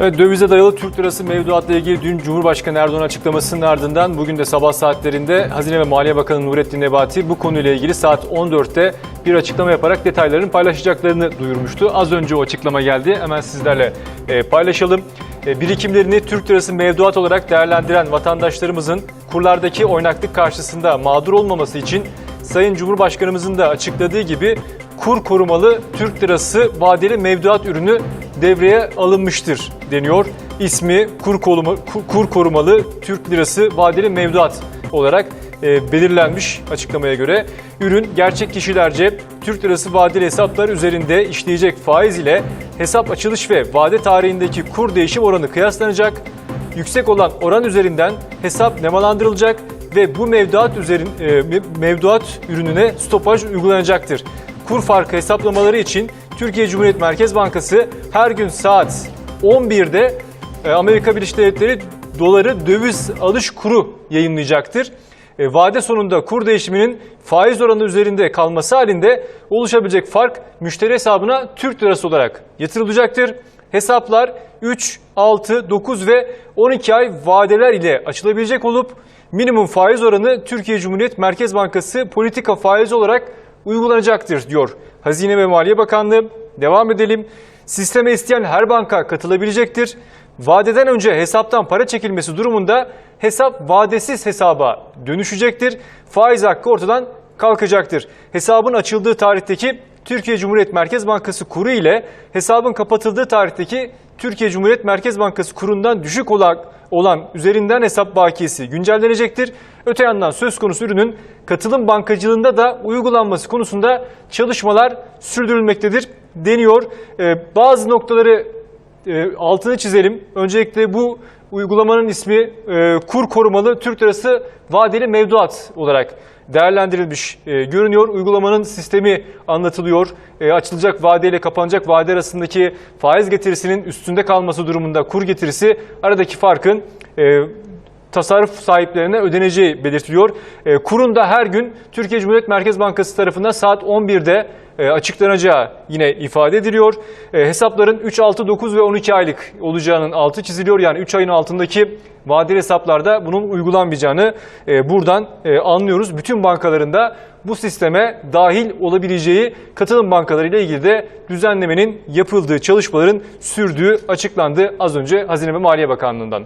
Evet, dövize dayalı Türk lirası mevduatla ilgili dün Cumhurbaşkanı Erdoğan açıklamasının ardından bugün de sabah saatlerinde Hazine ve Maliye Bakanı Nurettin Nebati bu konuyla ilgili saat 14'te bir açıklama yaparak detaylarını paylaşacaklarını duyurmuştu. Az önce o açıklama geldi. Hemen sizlerle e, paylaşalım. E, birikimlerini Türk lirası mevduat olarak değerlendiren vatandaşlarımızın kurlardaki oynaklık karşısında mağdur olmaması için Sayın Cumhurbaşkanımızın da açıkladığı gibi kur korumalı Türk lirası vadeli mevduat ürünü devreye alınmıştır deniyor. İsmi kur, koluma, kur- korumalı Türk lirası vadeli mevduat olarak e, belirlenmiş açıklamaya göre. Ürün gerçek kişilerce Türk lirası vadeli hesaplar üzerinde işleyecek faiz ile hesap açılış ve vade tarihindeki kur değişim oranı kıyaslanacak. Yüksek olan oran üzerinden hesap nemalandırılacak ve bu mevduat üzerin e, me- mevduat ürününe stopaj uygulanacaktır. Kur farkı hesaplamaları için Türkiye Cumhuriyet Merkez Bankası her gün saat 11'de e, Amerika Birleşik Devletleri doları döviz alış kuru yayınlayacaktır. E, vade sonunda kur değişiminin faiz oranı üzerinde kalması halinde oluşabilecek fark müşteri hesabına Türk lirası olarak yatırılacaktır. Hesaplar 3, 6, 9 ve 12 ay vadeler ile açılabilecek olup minimum faiz oranı Türkiye Cumhuriyet Merkez Bankası politika faizi olarak uygulanacaktır diyor Hazine ve Maliye Bakanlığı. Devam edelim. Sisteme isteyen her banka katılabilecektir. Vadeden önce hesaptan para çekilmesi durumunda hesap vadesiz hesaba dönüşecektir. Faiz hakkı ortadan kalkacaktır. Hesabın açıldığı tarihteki Türkiye Cumhuriyet Merkez Bankası kuru ile hesabın kapatıldığı tarihteki Türkiye Cumhuriyet Merkez Bankası kurundan düşük olan, olan üzerinden hesap bakiyesi güncellenecektir. Öte yandan söz konusu ürünün katılım bankacılığında da uygulanması konusunda çalışmalar sürdürülmektedir deniyor. Ee, bazı noktaları e, altını çizelim. Öncelikle bu uygulamanın ismi e, kur korumalı Türk lirası vadeli mevduat olarak değerlendirilmiş e, görünüyor. Uygulamanın sistemi anlatılıyor. E, açılacak vade ile kapanacak vade arasındaki faiz getirisinin üstünde kalması durumunda kur getirisi aradaki farkın e, tasarruf sahiplerine ödeneceği belirtiliyor. E, kurun da her gün Türkiye Cumhuriyet Merkez Bankası tarafından saat 11'de e, açıklanacağı yine ifade ediliyor. E, hesapların 3, 6, 9 ve 12 aylık olacağının altı çiziliyor. Yani 3 ayın altındaki vadeli hesaplarda bunun uygulanmayacağını buradan anlıyoruz. Bütün bankaların da bu sisteme dahil olabileceği katılım bankaları ile ilgili de düzenlemenin yapıldığı çalışmaların sürdüğü açıklandı az önce Hazine ve Maliye Bakanlığı'ndan.